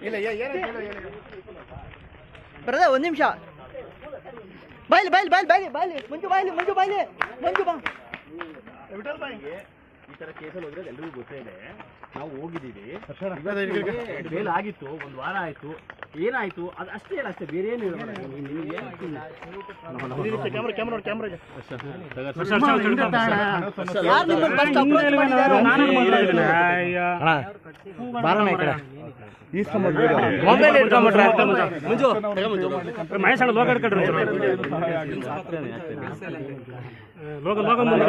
ಇಲ್ಲ ಬರದ ಏನಾಯ್ತು ಹೇಳು, ಹೇಳು, ಹೇಳು. ಬ್ರದರ್ ಒಂದು ನಿಮಿಷ ಬಾಯ್ಲಿ ಬಾಯ್ಲಿ ಬಾಯ್ಲಿ ಬಾಯ್ಲಿ ಬಾಯ್ಲಿ ಮಂಜು ಬಾಯ್ಲಿ ಮಂಜು ಬಾಯ್ಲಿ ಮಂಜು ಬಾ ವಿಠಲ್ ಈ ತರ ಕೇಸಲ್ಲಿ ಹೋದ್ರೆ ಎಲ್ರಿಗೂ ಗೊತ್ತೇ ಇದೆ ನಾವು ಹೋಗಿದ್ದೀವಿ ಬೇಲ್ ಆಗಿತ್ತು ಒಂದು ವಾರ ಆಯ್ತು ಏನಾಯ್ತು ಅದು ಅಷ್ಟೇ ಇಲ್ಲ ಅಷ್ಟೇ ಬೇರೆ ಏನು ಹೇಳ್ಬೇಡ ನೋಡಿ ಕ್ಯಾಮ್ರಾಗೆ ಯಾರು ನಿಮ್ಮನ್ನು ಫಸ್ಟ್ ಅಪ್ರೋಚ್ ಮಾಡಿದ್ದಾರೆ ಮಹೇಶ್ ಅಣ್ಣ ಲೋಗ ಲೋಗ ಮುಂದೆ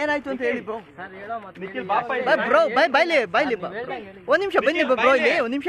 ಏನಾಯ್ತು ಅಂತ ಹೇಳಿ ಬ್ರೋ ಬ್ರೋ ಬೈ ಬೈಲಿ ಬೈಲಿ ಬಾ ಒಂದು ನಿಮಿಷ ಬನ್ನಿ ಬ್ರೋ ಇಲ್ಲಿ ಒಂದ್ ನಿಮಿಷ.